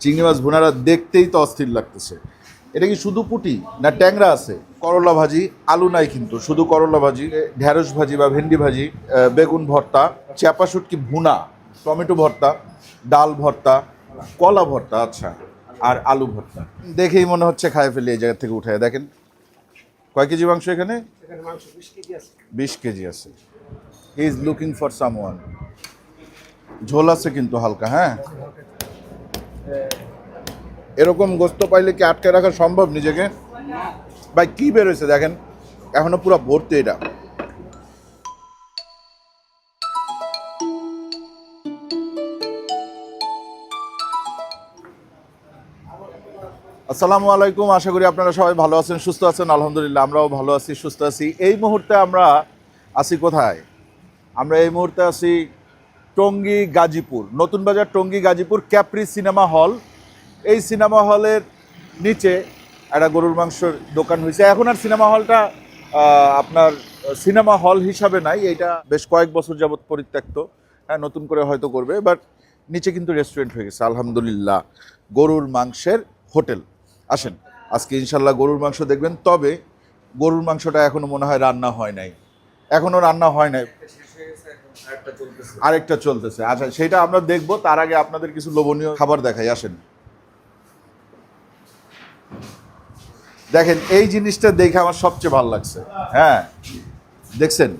চিংড়ি মাছ ভুনারা দেখতেই তো অস্থির লাগতেছে। এটা কি শুধু পুটি না ট্যাংরা আছে? করলা ভাজি আলু নাই কিন্তু। শুধু করলা ভাজি এ, ঢেঁড়স ভাজি বা ভেন্ডি ভাজি বেগুন ভর্তা চাপা শুটকি ভুনা টমেটো ভর্তা ডাল ভর্তা কলা ভর্তা আচ্ছা আর আলু ভর্তা। দেখেই মনে হচ্ছে খায় ফেলে এই জায়গা থেকে উঠায় দেখেন কয় কেজি মাংস এখানে? বিশ কেজি আছে। বিশ কেজি আছে। He is looking for someone ঝোল আছে কিন্তু হালকা হ্যাঁ? এরকম গোস্ত পাইলে কি আটকে রাখা সম্ভব নিজেকে? ভাই, কি বেরোয়েছে দেখেন? এখনও পুরো ভর্তি এটা। আসসালামু আলাইকুম, আশা করি আপনারা সবাই ভালো আছেন, সুস্থ আছেন, আলহামদুলিল্লাহ আমরাও ভালো আছি, সুস্থ আছি। এই মুহূর্তে আমরা আছি কোথায়? আমরা এই মুহূর্তে আছি টঙ্গী গাজীপুর, নতুন বাজার টঙ্গী গাজীপুর, ক্যাপ্রি সিনেমা হল। এই সিনেমা হলের নিচে একটা গরুর মাংসের দোকান হয়েছে। এখন আর সিনেমা হলটা আপনার সিনেমা হল হিসাবে নাই। এটা বেশ কয়েক বছর যাবৎ পরিত্যক্ত। হ্যাঁ নতুন করে হয়তো করবে, বাট নিচে কিন্তু রেস্টুরেন্ট হয়ে গেছে। আলহামদুলিল্লাহ, গরুর মাংসের হোটেল। আসেন, আজকে ইনশাল্লাহ গরুর মাংস দেখবেন। তবে গরুর মাংসটা এখনও মনে হয় রান্না হয় নাই। এখনও রান্না হয় নাই। আরেকটা চলতেছে। আচ্ছা সেটা আমরা দেখব। তার আগে আপনাদের কিছু লোভনীয় খাবার দেখাই। আসেন। দেখেন এই জিনিসটা দেখে আমার সবচেয়ে ভালো লাগছে। হ্যাঁ দেখছেন?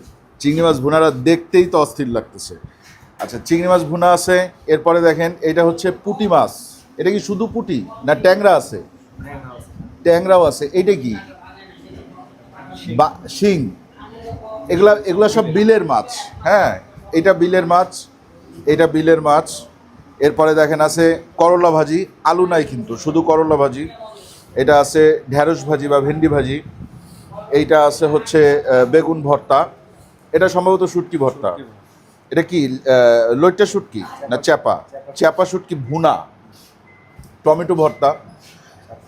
চিংড়ি মাছ ভুনারা দেখতেই তো অস্থির লাগতেছে। আচ্ছা চিংড়ি মাছ ভুনা আছে। এরপরে দেখেন এটা হচ্ছে পুটি মাছ। এটা কি শুধু পুটি না ট্যাংরা আছে? ট্যাংরাও আছে। এইটা কি? বা শিং। এগুলা এগুলা সব বিলের মাছ। হ্যাঁ এটা বিলের মাছ, এটা বিলের মাছ। এরপরে দেখেন আছে করলা ভাজি, আলু নাই কিন্তু, শুধু করলা ভাজি। এটা আছে ঢ্যাঁড়স ভাজি বা ভেন্ডি ভাজি। এইটা আছে হচ্ছে বেগুন ভর্তা। এটা সম্ভবত শুটকি ভর্তা। এটা কি লইট্টা শুটকি না চ্যাপা? চ্যাপা শুটকি ভুনা। টমেটো ভর্তা,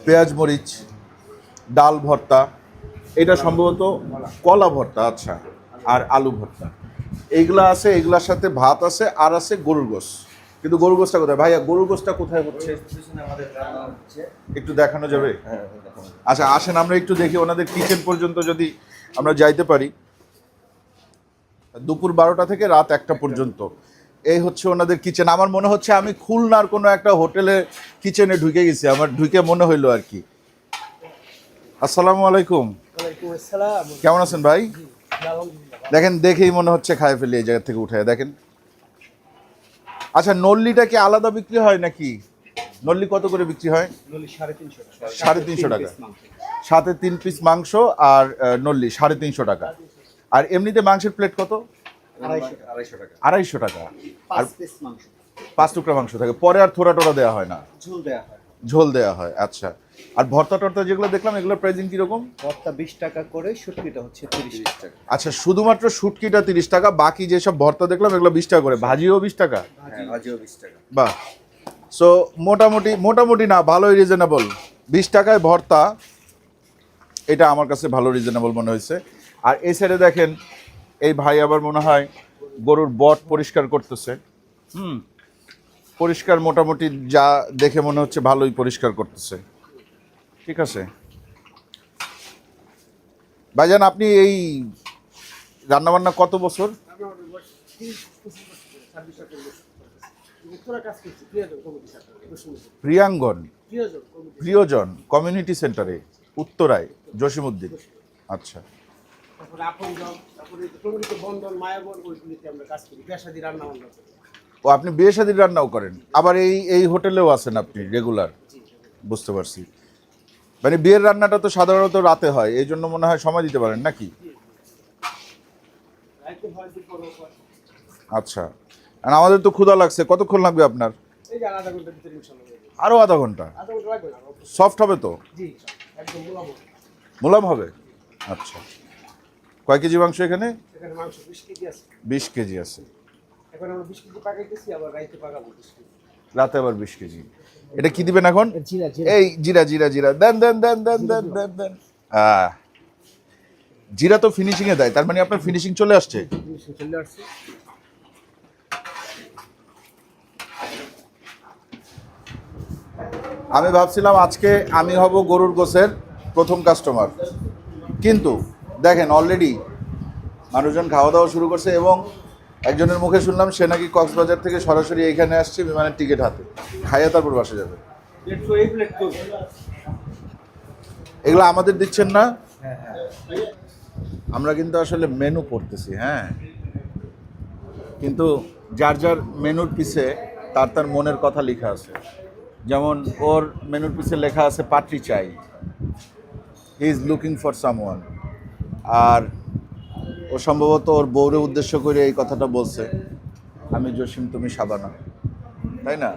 পেঁয়াজ মরিচ, ডাল ভর্তা। এটা সম্ভবত কলা ভর্তা আচ্ছা আর আলু ভর্তা। এইগুলা আছে এগুলার সাথে ভাত আছে আর আছে গরুর গোস কিন্তু গরুর গোসটা কোথায়? ভাইয়া গরুর গোসটা কোথায় হচ্ছে? একটু দেখানো যাবে? আচ্ছা আসেন আমরা একটু দেখি ওনাদের কিচেন পর্যন্ত যদি আমরা যাইতে পারি। দুপুর বারোটা থেকে রাত একটা পর্যন্ত। এই হচ্ছে ওনাদের কিচেন আমার মনে হচ্ছে আমি খুলনার কোনো একটা হোটেলে কিচেনে ঢুকে গেছি। আমার ঢুকে মনে হইল আর কি। আসসালামু আলাইকুম। কেমন আছেন ভাই? দেখেন দেখেই মনে হচ্ছে খায় ফেলি এই জায়গা থেকে উঠে। দেখেন। আচ্ছা নল্লিটা কি আলাদা বিক্রি হয় নাকি? নল্লি কত করে বিক্রি হয়? সাড়ে তিনশো টাকা। সাথে তিন পিস মাংস আর নল্লি সাড়ে তিনশো টাকা। আর এমনিতে মাংসের প্লেট কত? আড়াইশো টাকা। আর পাঁচ পিস মাংস। পাঁচ টুকরা মাংস থাকে। পরে আর থোড়া টোড়া দেওয়া হয় না। ঝুল দেওয়া হয়। ঝোল দেওয়া হয় আচ্ছা। আর ভর্তা টর্তা যেগুলো দেখলাম এগুলোর প্রাইসিং কীরকম? ভর্তা বিশ টাকা করে শুটকিটা হচ্ছে তিরিশ টাকা। আচ্ছা শুধুমাত্র শুটকিটা তিরিশ টাকা বাকি যেসব ভর্তা দেখলাম এগুলো বিশ টাকা করে। ভাজিও বিশ টাকা? হ্যাঁ ভাজিও বিশ টাকা। বাহ। সো মোটামুটি মোটামুটি না ভালোই রিজনেবল বিশ টাকায় ভর্তা এটা আমার কাছে ভালো রিজনেবল মনে হয়েছে। আর এই সাইডে দেখেন এই ভাই আবার মনে হয় গরুর বট পরিষ্কার করতেছে। হুম পরিষ্কার মোটামুটি যা দেখে মনে হচ্ছে ভালোই পরিষ্কার করতেছে। ঠিক আছে? ভাইজান, আপনি এই রান্নাবান্না কত বছর? প্রিয়াঙ্গন। প্রিয়জন কমিউনিটি সেন্টারে, উত্তরায়, জসিমউদ্দিন। আচ্ছা। তারপরে তারপরে মায়াবন, ওইগুলিতে আমরা কাজ করি। পেশাদি করি। ও আপনি বিয়ে শাদির রান্নাও করেন। আবার এই এই হোটেলেও আছেন আপনি রেগুলার বুঝতে পারছি। মানে বিয়ের রান্নাটা তো সাধারণত রাতে হয় এই জন্য মনে হয় সময় দিতে পারেন নাকি? আচ্ছা। আর আমাদের তো ক্ষুধা লাগছে কতক্ষণ লাগবে আপনার। আরও আধা ঘণ্টা। সফট হবে তো? মোলাম হবে? আচ্ছা। কয় কেজি মাংস এখানে? বিশ কেজি আছে। এখন আমরা বিশ কেজি পাকাইতেছি আবার রাইতে পাকাবো বিশ কেজি। রাতে আবার বিশ কেজি। এটা কি দিবেন এখন? এই জিরা জিরা জিরা। দেন দেন দেন দেন দেন দেন দেন। জিরা তো ফিনিশিং এ দেয় তার মানে আপনার ফিনিশিং চলে আসছে? চলে আসছে। আমি ভাবছিলাম আজকে আমি হব গরুর গোসের প্রথম কাস্টমার কিন্তু দেখেন অলরেডি মানুষজন খাওয়া দাওয়া শুরু করছে এবং একজনের মুখে শুনলাম সে নাকি কক্সবাজার থেকে সরাসরি এখানে আসছে বিমানের টিকিট হাতে। খাইয়ে তারপর বাসে যাবে। এগুলো আমাদের দিচ্ছেন না? আমরা কিন্তু আসলে মেনু পড়তেছি হ্যাঁ। কিন্তু যার যার মেনুর পিছে তার তার মনের কথা লেখা আছে। যেমন ওর মেনুর পিছে লেখা আছে পাত্রী চাই। He is looking for someone আর ও সম্ভবত ওর বউরে উদ্দেশ্য করে এই কথাটা বলছে। আমি জসিম তুমি সাবানা। তাই না?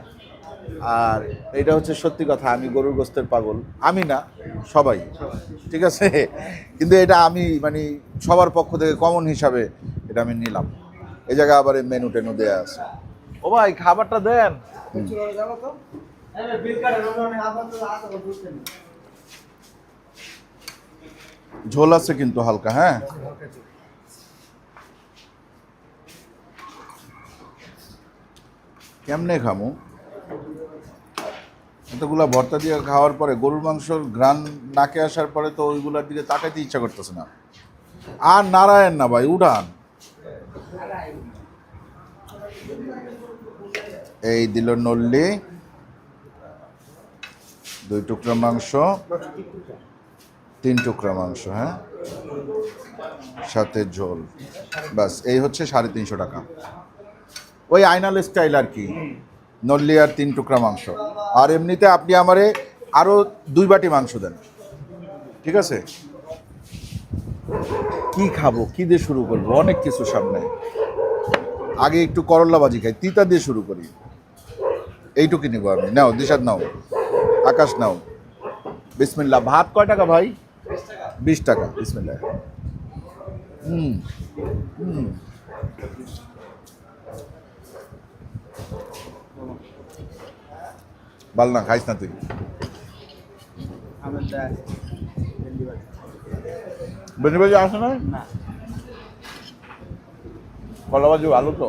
আর এটা হচ্ছে সত্যি কথা আমি গরুর গোস্তের পাগল। আমি না সবাই। ঠিক আছে? কিন্তু এটা আমি মানে সবার পক্ষ থেকে কমন হিসাবে এটা আমি নিলাম। এই জায়গায় আবার এই মেনু টেনু দেওয়া আছে। ও ভাই খাবারটা দেন। ঝোল আছে কিন্তু হালকা হ্যাঁ? কেমনে খামু? এতগুলা ভর্তা দিয়ে খাওয়ার পরে গরুর মাংসর ঘ্রাণ নাকে আসার পরে তো ওইগুলোর দিকে তাকাইতে ইচ্ছা করতেছে না। আর নারায়ণ না ভাই উঠান এই দিল নল্লি, দুই টুকরা মাংস, তিন টুকরা মাংস হ্যাঁ? সাথে ঝোল। বাস এই হচ্ছে সাড়ে তিনশো টাকা। ওই আইনাল স্টাইল আর কি। নল্লি আর তিন টুকরা মাংস। আর এমনিতে আপনি আমারে আরও দুই বাটি মাংস দেন। ঠিক আছে? কি খাব, কি দিয়ে শুরু করব? অনেক কিছু সামনে। আগে একটু করল্লা ভাজি খাই, তিতা দিয়ে শুরু করি। এইটুকু নিবো আমি। নাও দিশাদ নাও। আকাশ নাও। বিসমিল্লা ভাত কয় টাকা ভাই? বিশ টাকা। বিসমিল্লা হুম হুম। বাল না খাইস না তুই। আসে না? ভালো তো?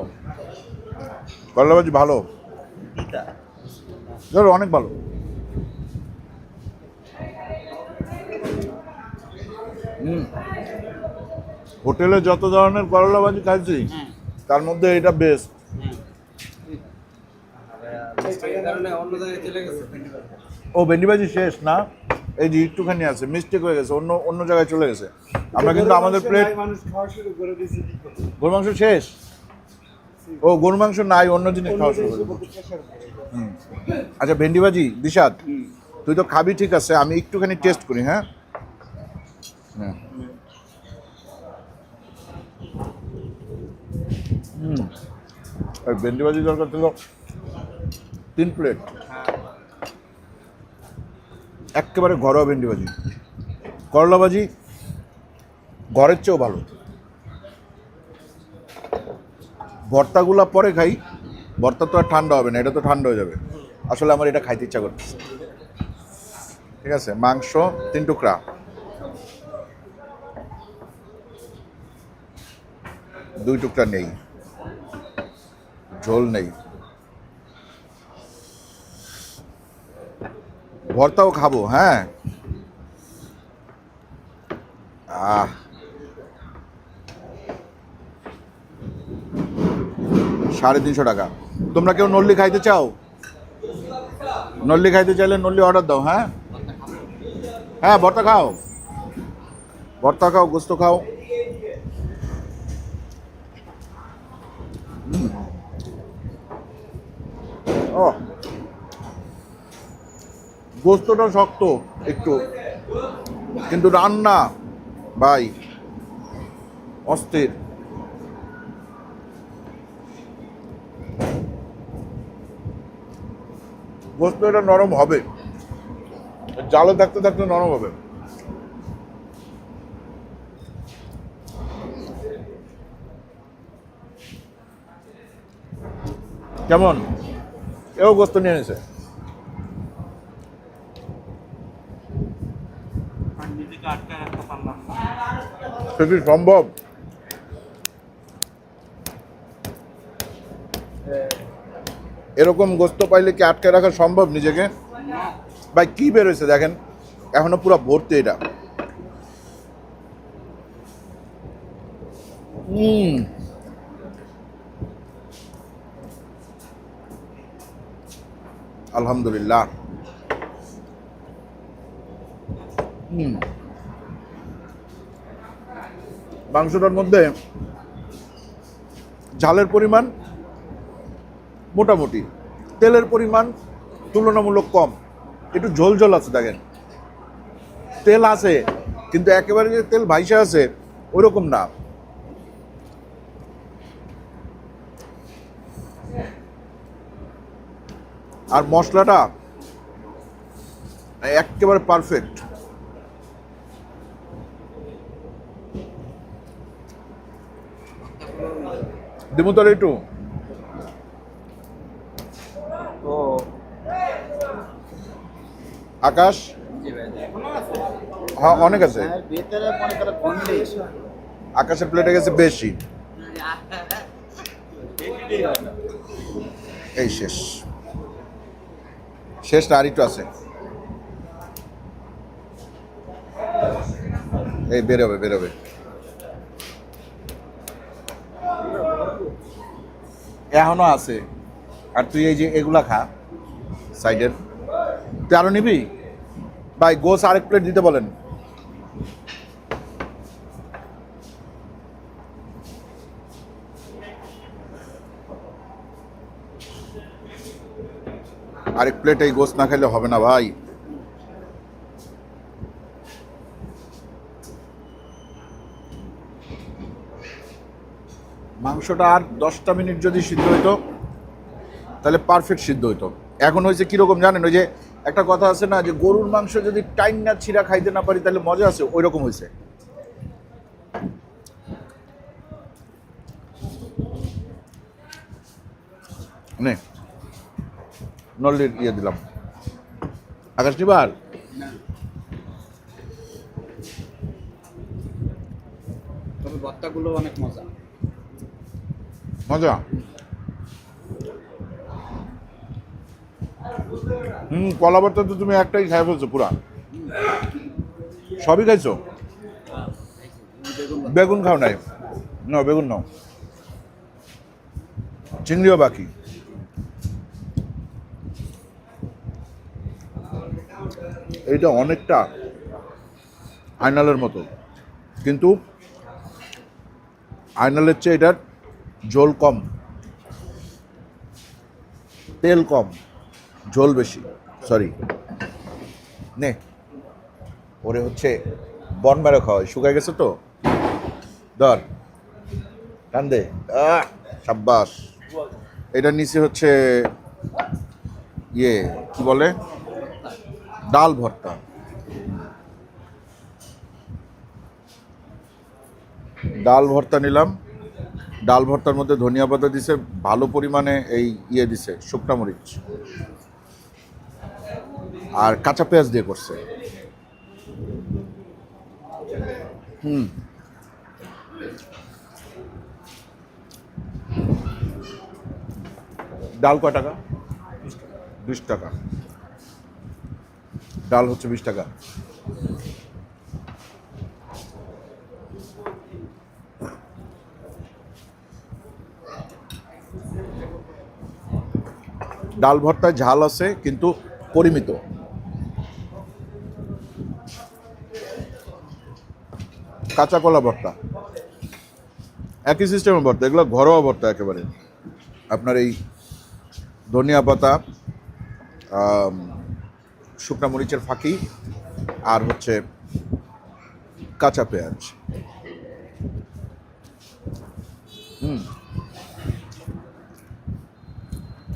ভালো? ধরো অনেক ভালো। হুম। হোটেলে যত ধরনের করলা ভাজি খাইছি হ্যাঁ। তার মধ্যে এটা বেস্ট এই কারণে অন্য জায়গায় চলে গেছে। ও ভেন্ডি ভাজি শেষ না? এই যে একটুখানি আছে মিস্টেক হয়ে গেছে অন্য অন্য জায়গায় চলে গেছে। আমরা কিন্তু আমাদের প্লেট মানুষ খাওয়া শুরু করে দিয়েছে গরু মাংস শেষ? ও গরু মাংস নাই অন্য জিনিস খাওয়া শুরু করে। আচ্ছা ভেন্ডি ভাজি দিশাদ তুই তো খাবি ঠিক আছে আমি একটুখানি টেস্ট করি হ্যাঁ? হ্যাঁ। হুম। আর ভেন্ডি ভাজি দরকার ছিল তিন প্লেট একেবারে ঘরোয়া ভেন্ডি ভাজি করলা ভাজি ঘরের চেয়েও ভালো। ভর্তাগুলা পরে খাই, ভর্তা তো আর ঠান্ডা হবে না, এটা তো ঠান্ডা হয়ে যাবে। আসলে আমার এটা খাইতে ইচ্ছা করতেছে। ঠিক আছে, মাংস তিন টুকরা। দুই টুকরা নেই। ঝোল নেই। ভর্তাও খাব হ্যাঁ। আহ। সাড়ে তিনশো টাকা। তোমরা কেউ নল্লি খাইতে চাও? নল্লি খাইতে চাইলে নল্লি অর্ডার দাও হ্যাঁ। হ্যাঁ ভর্তা খাও। ভর্তা খাও, গোস্ত খাও। ও গোস্তটা শক্ত একটু। কিন্তু রান্না, ভাই, অস্থির। গোস্ত এটা নরম হবে। জালে থাকতে থাকতে নরম হবে। কেমন? এও গোস্ত নিয়ে নিছে নিজেকে আটকে রাখতে পারলাম না সে কি সম্ভব। এরকম গোস্ত পাইলে কি আটকে রাখা সম্ভব নিজেকে? ভাই, কি বের হয়েছে দেখেন। এখনও পুরো ভর্তি এটা। হুম আলহামদুলিল্লাহ। হুম মাংসটার মধ্যে ঝালের পরিমাণ মোটামুটি। তেলের পরিমাণ তুলনামূলক কম। একটু ঝোল ঝোল আছে, দেখেন। তেল আছে, কিন্তু একেবারে যে তেল ভাইসা আছে ওইরকম না। আর মশলাটা একেবারে পারফেক্ট দিমু তাহলে একটু। আকাশ? হ্যাঁ অনেক আছে। গন্ডি আকাশের প্লেটে গেছে বেশি। এই শেষ। শেষটা আর একটু আছে। এই বেরোবে বেরোবে। এখনও আছে। আর তুই এই যে এগুলা খা, সাইডের। তুই আরও নিবি? ভাই, গোস আরেক প্লেট দিতে বলেন। আরেক প্লেট এই গোস না খেলে হবে না ভাই। মাংসটা আর দশটা মিনিট যদি সিদ্ধ হইতো, তাহলে পারফেক্ট সিদ্ধ হইতো। এখন হয়েছে কীরকম জানেন, ওই যে একটা কথা আছে না, যে গরুর মাংস যদি টাইম না ছিঁড়া খাইতে না পারি, তাহলে মজা আছে ওই রকম হয়েছে। নে ইয়ে দিলাম। আকাশ নিবার তবে ভর্তাগুলো অনেক মজা। মজা। হুম, কলা ভর্তা তো তুমি একটাই খাই ফেলছো পুরা। সবই খাইছো? বেগুন খাও নাই? না বেগুন নাও। চিংড়িও বাকি। এইটা অনেকটা আইনালের মতো। কিন্তু আইনালের চেয়ে এটার ঝোল কম। তেল কম, ঝোল বেশি সরি নে, ওরে হচ্ছে বন মেরে খাওয়াই। শুকায় গেছে তো? ধর কান্দে সাব্বাস। এটার নিচে হচ্ছে ইয়ে কি বলে? ডাল ভর্তা। ডাল ভর্তা নিলাম। ডাল ভর্তার মধ্যে ধনিয়া পাতা দিছে, ভালো পরিমাণে এই ইয়ে দিছে, শুকনা মরিচ। আর কাঁচা পেঁয়াজ দিয়ে করছে। হুম। ডাল কয় টাকা? বিশ টাকা। ডাল হচ্ছে বিশ টাকা। ডাল ভর্তায় ঝাল আছে, কিন্তু পরিমিত। কাঁচা কলা ভর্তা। একই সিস্টেমের ভর্তা, এগুলো ঘরোয়া ভর্তা একেবারে। আপনার এই ধনিয়া পাতা শুকনা মরিচের ফাঁকি, আর হচ্ছে কাঁচা পেঁয়াজ। হুম।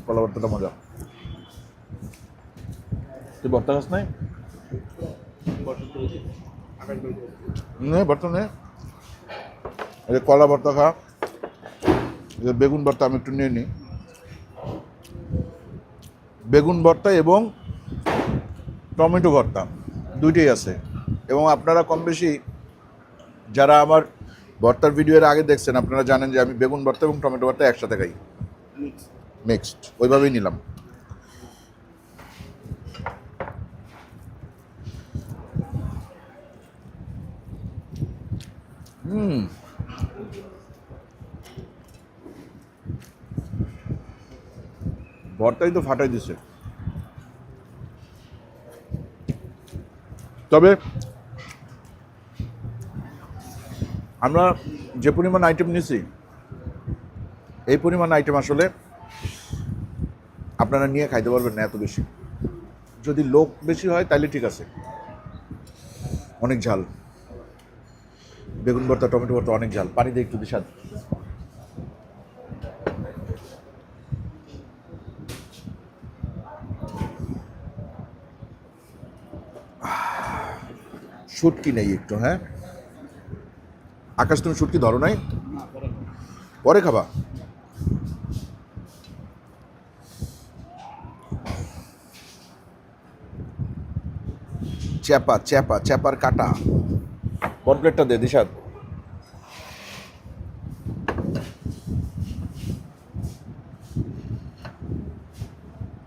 কলা মজা। তুই ভর্তা খাস নাই? নে, ভর্তা নে। এই কলা ভর্তা খা। বেগুন ভর্তা আমি একটু নিয়ে নিই বেগুন ভর্তা এবং টমেটো ভর্তা, দুইটাই আছে। এবং আপনারা কম বেশি যারা আমার ভর্তার ভিডিওর আগে দেখছেন, আপনারা জানেন যে আমি বেগুন ভর্তা এবং টমেটো ভর্তা একসাথে খাই। নেক্সট ওইভাবেই নিলাম। হুম। ভরটাই তো ফাটাই দিছে। তবে আমরা যে পরিমাণ আইটেম নিছি, এই পরিমাণ আইটেম আসলে আপনারা নিয়ে খাইতে পারবেন না এত বেশি। যদি লোক বেশি হয় তাহলে ঠিক আছে। অনেক ঝাল। বেগুন ভর্তা, টমেটো ভর্তা, অনেক ঝাল। পানি দিয়ে একটু দিশাদ শুটকি নেই একটু হ্যাঁ? আকাশ, তুমি শুটকি ধরো নাই? পরে খাবা। চ্যাপা চ্যাপা চ্যাপার কাটা। বন প্লেটটা দে দিশাদ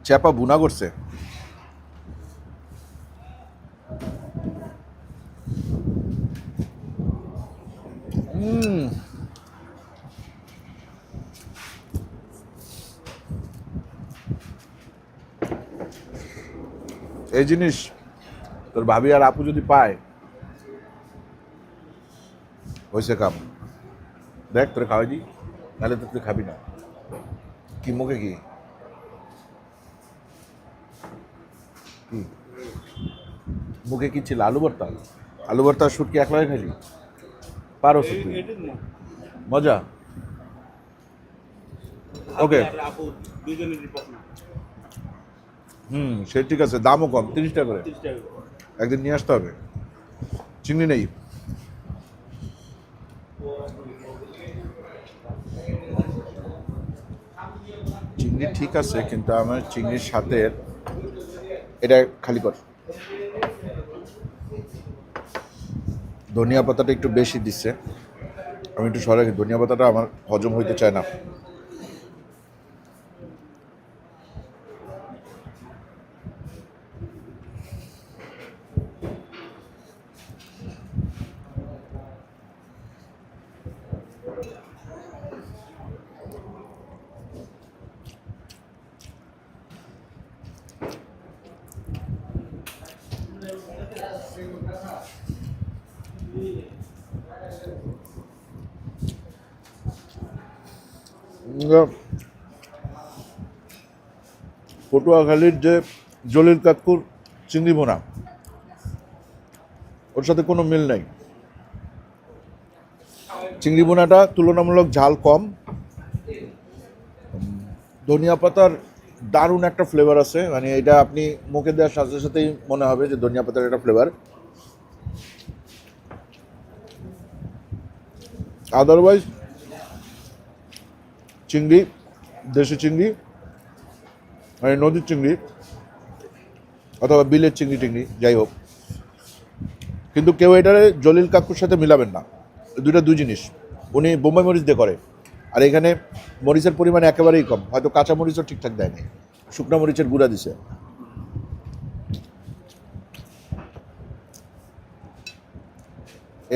চ্যাপা বুনা করছে। এই জিনিস তোর ভাবি আর আপু যদি পায় হয়েছে কাম দেখ তোরে খাওয়াই দি নাহলে তো তুই খাবি না। কি মুখে কি? মুখে কি ছিল? আলু ভর্তা? আলু ভর্তা শুটকি একলাই খাইলি? পারো তুই মজা? ওকে হুম সে ঠিক আছে দামও কম তিরিশ টাকা করে। একদিন নিয়ে আসতে হবে। চিনি নেই। চিংড়ি ঠিক আছে, কিন্তু আমার চিংড়ির সাথে এটা খালি কর। ধনিয়া পাতাটা একটু বেশি দিচ্ছে আমি একটু সরে ধনিয়া পাতাটা আমার হজম হইতে চায় না। পটুয়াখালীর যে জলিল কাকুর চিংড়ি বোনা ওর সাথে কোনো মিল নাই। চিংড়ি বোনাটা তুলনামূলক ঝাল কম। ধনিয়া পাতার দারুণ একটা ফ্লেভার আছে। মানে এটা আপনি মুখে দেওয়ার সাথে সাথেই মনে হবে যে ধনিয়া পাতার একটা ফ্লেভার আদারওয়াইজ চিংড়ি দেশি চিংড়ি মানে নদীর চিংড়ি অথবা বিলের চিংড়ি টিংড়ি যাই হোক। কিন্তু কেউ এটারে জলিল কাকুর সাথে মিলাবেন না। দুইটা দুই জিনিস। উনি বোম্বাই মরিচ দিয়ে করে। আর এখানে মরিচের পরিমাণ একেবারেই কম। হয়তো কাঁচা মরিচও ঠিকঠাক দেয়নি শুকনো মরিচের গুঁড়া দিছে।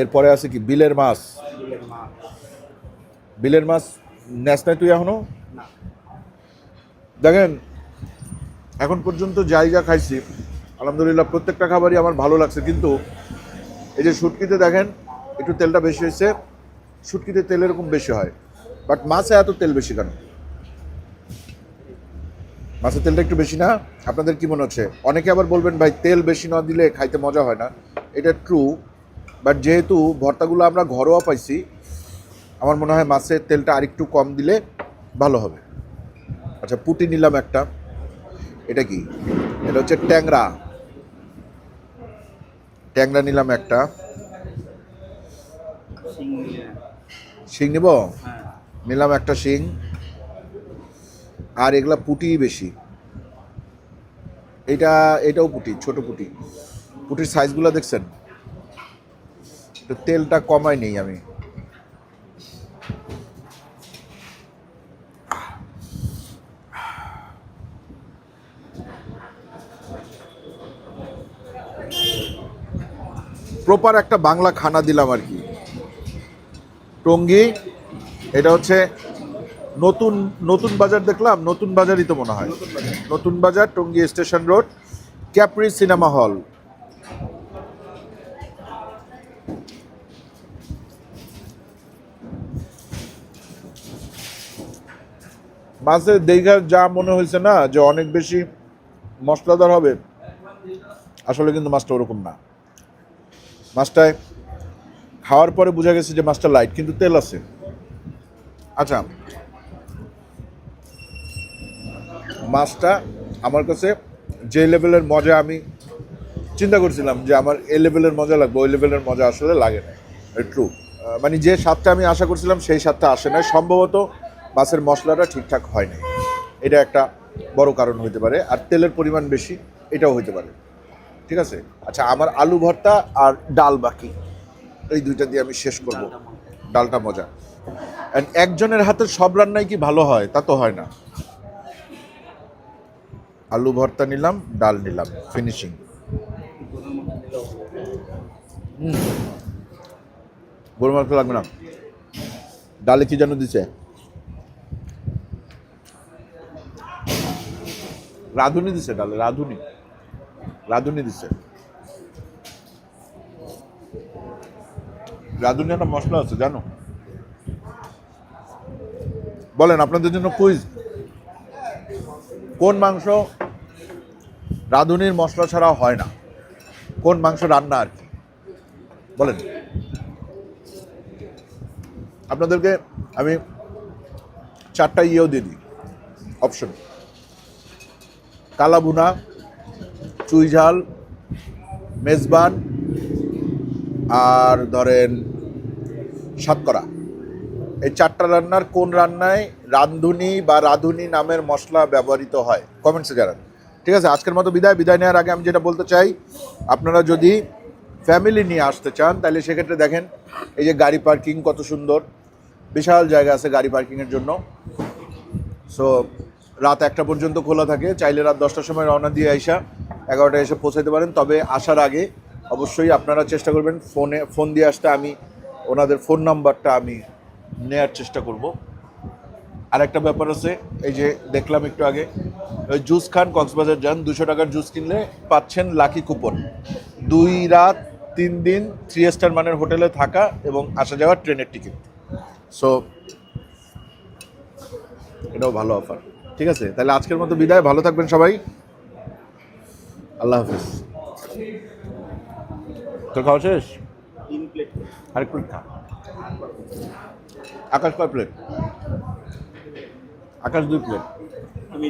এরপরে আছে কি? বিলের মাছ। বিলের মাছ ন্যাস নাই তুই এখনও দেখেন এখন পর্যন্ত যাই যা খাইছি আলহামদুলিল্লাহ প্রত্যেকটা খাবারই আমার ভালো লাগছে কিন্তু এই যে শুটকিতে দেখেন একটু তেলটা বেশি হয়েছে শুটকিতে তেল এরকম বেশি হয় বাট মাছে এত তেল বেশি কেন? মাছের তেলটা একটু বেশি না? আপনাদের কি মনে হচ্ছে? অনেকে আবার বলবেন ভাই তেল বেশি না দিলে খাইতে মজা হয় না। এটা ট্রু বাট যেহেতু ভর্তাগুলো আমরা ঘরোয়া পাইছি আমার মনে হয় মাছের তেলটা আরেকটু কম দিলে ভালো হবে। আচ্ছা পুটি নিলাম একটা। এটা কি? এটা হচ্ছে ট্যাংরা। ট্যাংরা নিলাম একটা। শিং নিব? হ্যাঁ। নিলাম একটা শিং। আর এগুলা পুটি বেশি। এটা এটাও পুটি ছোট পুটি। পুটির সাইজগুলো দেখছেন? একটু তেলটা কমাই নেই আমি। প্রপার একটা বাংলা খানা দিলাম আর কি। টঙ্গী, এটা হচ্ছে নতুন নতুন বাজার দেখলাম, নতুন বাজারই তো মনে হয়। Notun Bazar, Tongi station road, Capri cinema hall. মাছের দেখার যা মনে হয়েছে না, যে অনেক বেশি মশলাদার হবে, আসলে কিন্তু মাছটা ওরকম না। মাছটায় খাওয়ার পরে বোঝা গেছে যে মাছটা লাইট কিন্তু তেল আছে। আচ্ছা মাছটা আমার কাছে যে লেভেলের মজা আমি চিন্তা করছিলাম যে আমার এই লেভেলের মজা লাগবে, ওই লেভেলের মজা আসলে লাগে না। ট্রু মানে যে স্বাদটা আমি আশা করছিলাম সেই স্বাদটা আসে না সম্ভবত মাছের মশলাটা ঠিকঠাক হয় না এটা একটা বড় কারণ হতে পারে, আর তেলের পরিমাণ বেশি, এটাও হতে পারে। ঠিক আছে? আচ্ছা আমার আলু ভর্তা আর ডাল বাকি। এই দুইটা দিয়ে আমি শেষ করব। ডালটা মজা। একজনের হাতের সব রান্নাই কি ভালো হয়? তা তো হয় না। আলু ভর্তা নিলাম ডাল নিলাম। ফিনিশিং গরু মাংস লাগবে না? ডালে কি যেন দিছে? রাঁধুনি দিছে ডালে রাঁধুনি। রাঁধুনি দিছে। রাঁধুনি একটা মশলা আছে, জানো? বলেন, আপনাদের জন্য কুইজ কোন মাংস রাঁধুনির মশলা ছাড়া হয় না? কোন মাংস রান্না আর কি? বলেন। আপনাদেরকে আমি চারটা ইয়েও দিয়ে দিই। অপশন কালাবুনা চুই ঝাল মেজবান আর ধরেন সাতকরা। এই চারটা রান্নার কোন রান্নায় রান্ধুনি বা রাঁধুনি নামের মশলা ব্যবহৃত হয়? কমেন্টসে জানান। ঠিক আছে, আজকের মতো বিদায়। বিদায় নেওয়ার আগে আমি যেটা বলতে চাই, আপনারা যদি ফ্যামিলি নিয়ে আসতে চান, তাহলে সেক্ষেত্রে দেখেন, এই যে গাড়ি পার্কিং কত সুন্দর। বিশাল জায়গা আছে গাড়ি পার্কিংয়ের জন্য। সো রাত একটা পর্যন্ত খোলা থাকে, চাইলে রাত দশটার সময় রওনা দিয়ে আইসা। এগারোটায় এসে পৌঁছাতে পারেন। তবে আসার আগে অবশ্যই আপনারা চেষ্টা করবেন ফোনে, ফোন দিয়ে আসতে আমি ওনাদের ফোন নাম্বারটা আমি নেয়ার চেষ্টা করব। আর একটা ব্যাপার আছে, এই যে দেখলাম একটু আগে, ওই জুস খান, কক্সবাজার যান, দুশো টাকার জুস কিনলে পাচ্ছেন লাকি কুপন। দুই রাত, তিন দিন থ্রি স্টার মানের হোটেলে থাকা এবং আসা যাওয়ার ট্রেনের টিকিট। সো এটাও ভালো অফার ঠিক আছে? তাহলে আজকের মতো বিদায়, ভালো থাকবেন সবাই। আল্লাহ হাফিজ। তোর খাওয়া শেষ? তিন প্লেট আরেক প্লেট খা। আকাশ কয় প্লেট আকাশ দুই প্লেট আমি